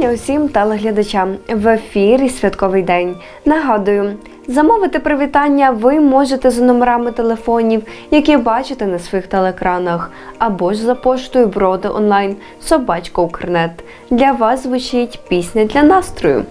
Вітання усім телеглядачам в ефірі Святковий день. Нагадую, замовити привітання ви можете за номерами телефонів, які бачите на своїх телекранах, або ж за поштою броди онлайн Собачка Укрнет. Для вас звучить пісня для настрою.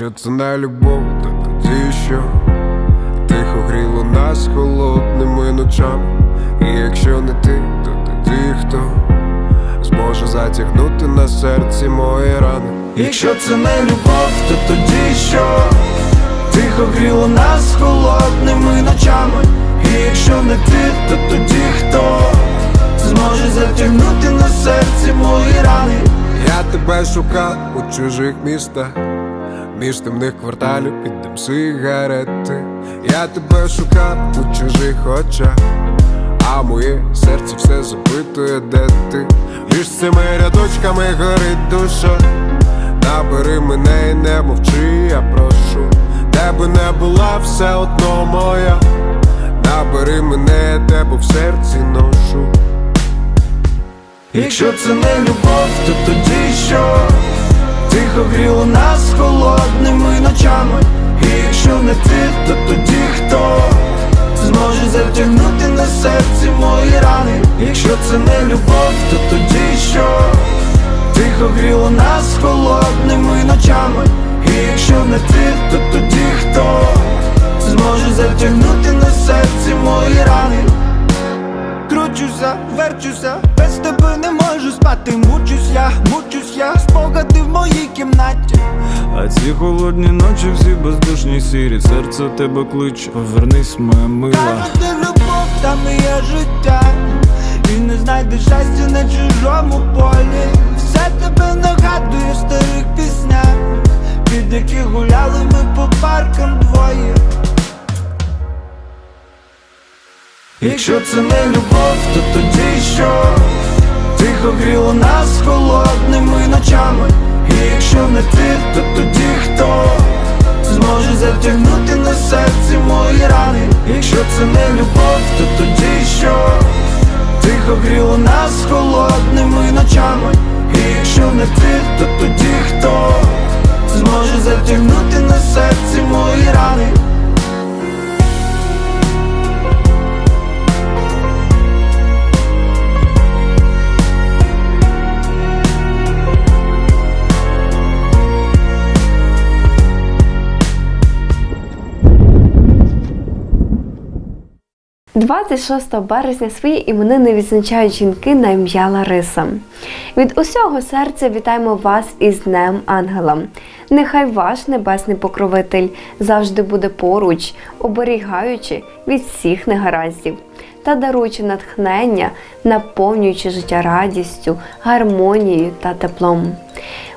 Якщо не любов, то тоді що? Тихо гріло нас холодними ночами. І якщо не ти, то тоді хто? Зможе затягнути на серці мої рани. Якщо це не любов, то тоді що? Тихо гріло нас холодними ночами. І якщо не ти, то тоді хто? Зможе затягнути на серці мої рани. Я тебе шукав у чужих містах Між темних кварталів під дим сигарети. Я тебе шукав у чужих очах А моє серце все запитує, де ти? Між цими рядочками горить душа. Набери мене і не мовчи, я прошу. Де би не була все одно моя. Набери мене, я тебе в серці ношу. Якщо це не любов, то тоді що? Тихо гріло нас холодними це не любов, то тоді що Тихо гріло нас холодними ночами І якщо не ти, то тоді хто Зможе затягнути на серці мої рани Кручуся, верчуся, без тебе не можу спати, мучусь я, мучусь я, спогади в моїй кімнаті. А ці холодні ночі всі бездушні сірі, серце тебе кличе, повернись, моя мила. Кажуть, любов, там є життя. І не знайдеш щастя на чужому полі. Все тебе нагадує в старих піснях, під які гуляли ми по паркам двоє. Якщо це не любов, то тоді що? Тихо гріло нас холодними ночами. І якщо не ти, то тоді хто? Зможе затягнути на серці мої рани. Якщо це не любов, то тоді що Тихо гріло нас холодними ночами. І якщо не ти, то тоді хто? Зможе затягнути на серці мої рани – 26 березня свої іменини відзначають жінки на ім'я Лариса. Від усього серця вітаємо вас із Днем Ангела. Нехай ваш небесний покровитель завжди буде поруч, оберігаючи від всіх негараздів та даруючи натхнення, наповнюючи життя радістю, гармонією та теплом.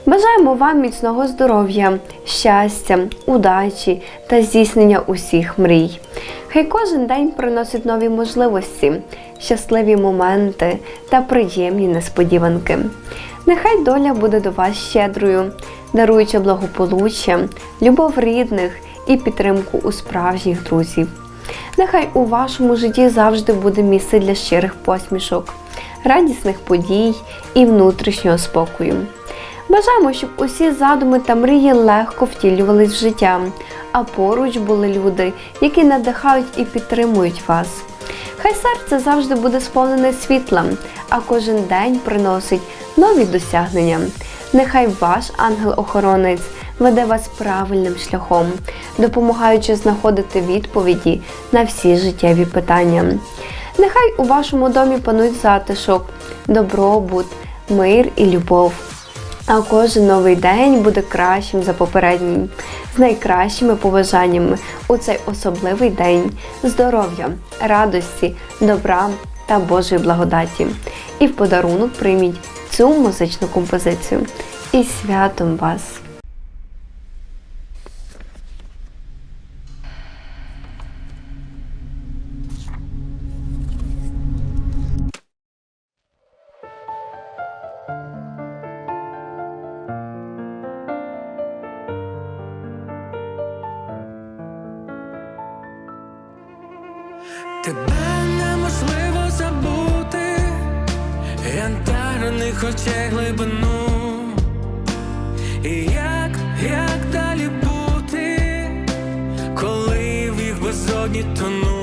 Бажаємо вам міцного здоров'я, щастя, удачі та здійснення усіх мрій. Хай кожен день приносить нові можливості, щасливі моменти та приємні несподіванки. Нехай доля буде до вас щедрою, даруючи благополуччя, любов рідних і підтримку у справжніх друзів. Нехай у вашому житті завжди буде місце для щирих посмішок, радісних подій і внутрішнього спокою. Бажаємо, щоб усі задуми та мрії легко втілювались в життя, а поруч були люди, які надихають і підтримують вас. Хай серце завжди буде сповнене світлом, а кожен день приносить нові досягнення. Нехай ваш ангел-охоронець веде вас правильним шляхом, допомагаючи знаходити відповіді на всі життєві питання. Нехай у вашому домі панують затишок, добробут, мир і любов. А кожен новий день буде кращим за попередній, з найкращими побажаннями у цей особливий день здоров'я, радості, добра та Божої благодаті. І в подарунок прийміть цю музичну композицію. І святом вас! Тебе неможливо забути, янтарних очей глибину. І як, як далі бути, коли в їх безодні тону?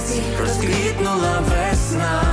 Серці розквітнула весна.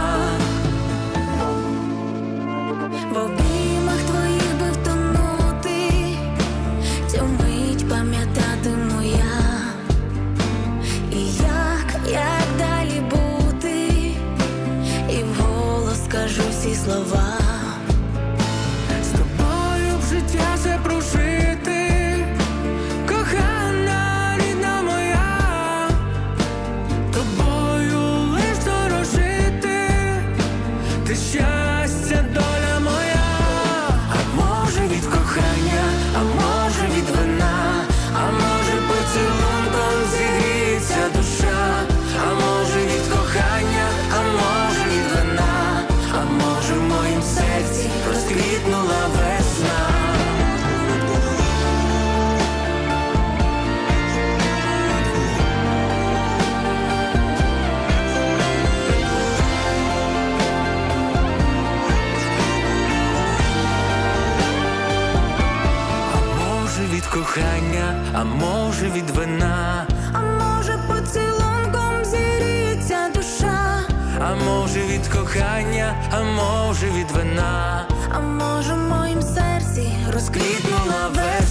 Кохання, а може від вина, а може в моїм серці розквітнула весна,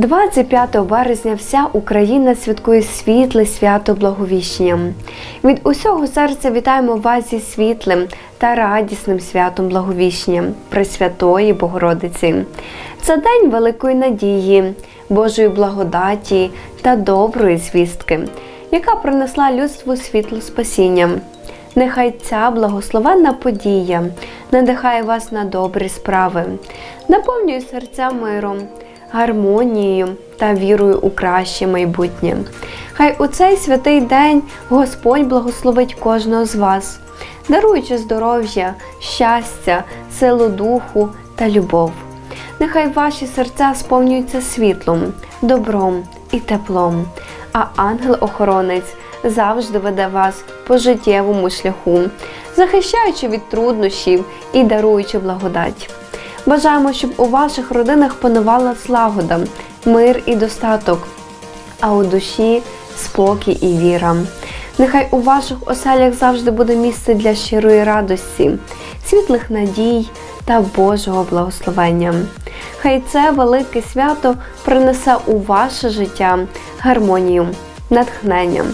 25 березня вся Україна святкує світле свято Благовіщення. Від усього серця вітаємо вас зі світлим та радісним святом Благовіщення Пресвятої Богородиці. Це день великої надії, Божої благодаті та доброї звістки, яка принесла людству світло спасіння. Нехай ця благословенна подія надихає вас на добрі справи, наповнює серця миром, гармонією та вірою у краще майбутнє. Хай у цей святий день Господь благословить кожного з вас, даруючи здоров'я, щастя, силу духу та любов. Нехай ваші серця сповнюються світлом, добром і теплом, а ангел-охоронець завжди веде вас по життєвому шляху, захищаючи від труднощів і даруючи благодать. Бажаємо, щоб у ваших родинах панувала злагода, мир і достаток, а у душі спокій і віра. Нехай у ваших оселях завжди буде місце для щирої радості, світлих надій та Божого благословення. Хай це велике свято принесе у ваше життя гармонію, натхнення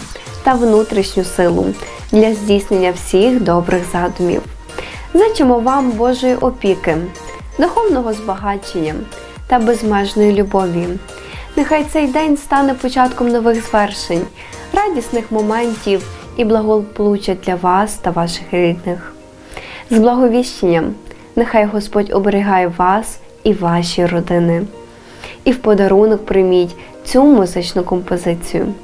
та внутрішню силу для здійснення всіх добрих задумів. Зичимо вам Божої опіки, духовного збагачення та безмежної любові. Нехай цей день стане початком нових звершень, радісних моментів і благополуччя для вас та ваших рідних. З благовіщенням нехай Господь оберігає вас і ваші родини. І в подарунок прийміть цю музичну композицію.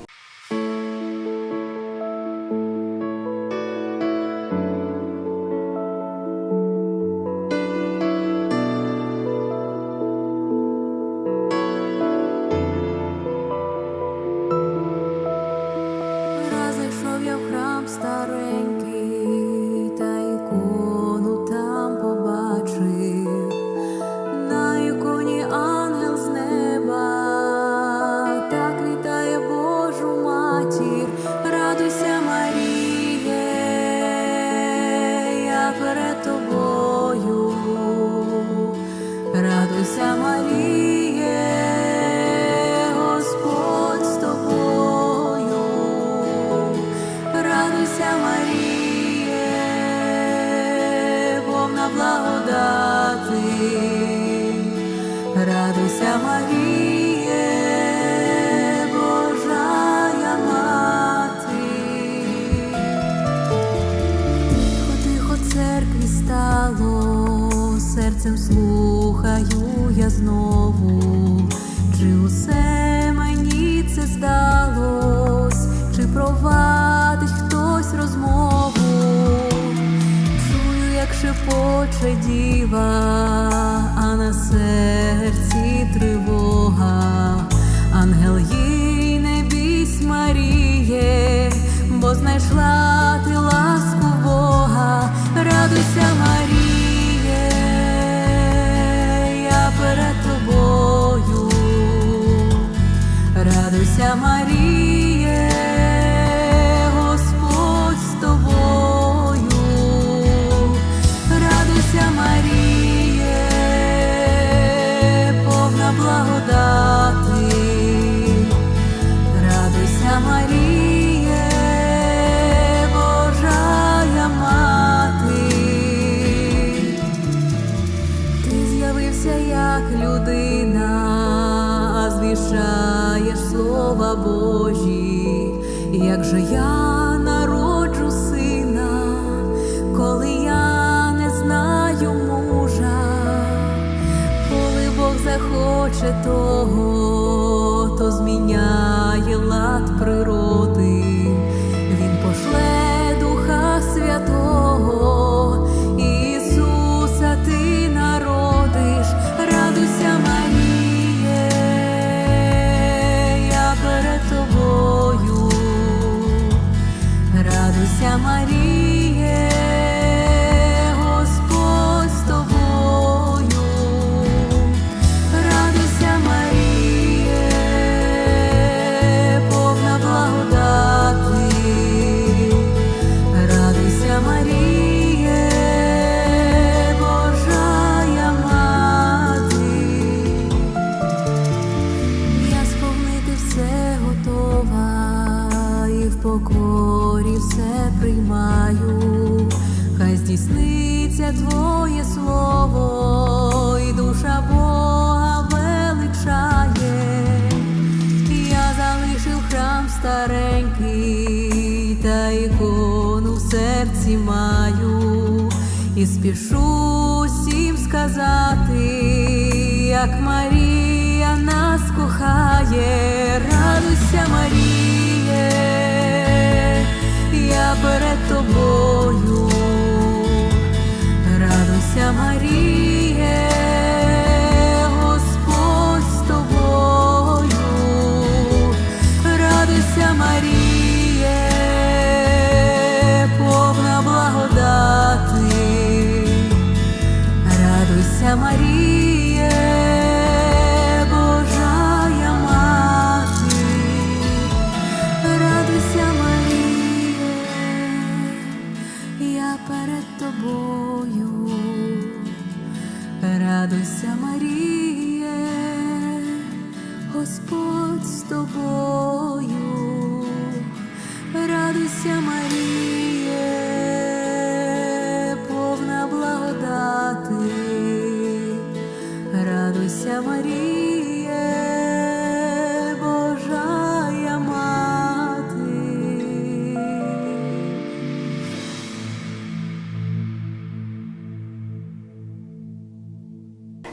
радуйся, Маріє, повна благодати, радуйся, Марія, Божая мати, тихо, тихо, церкві стало, серцем слухаю я знову, чи усе. Наче діва, а на серці тривога. Ангел їй не бійсь, Маріє, бо знайшла Божі, як же я покорі все приймаю. Хай здійсниться Твоє слово, і душа Бога величає. Я залишив храм старенький, та ікону в серці маю, і спішу всім сказати, як Марія нас кохає, радуйся, Маріє, я перед тобою, радуйся, Маріє, Господь з тобою, радуйся, Маріє, повна благодати. Радуйся, Маріє, радуйся, Маріє,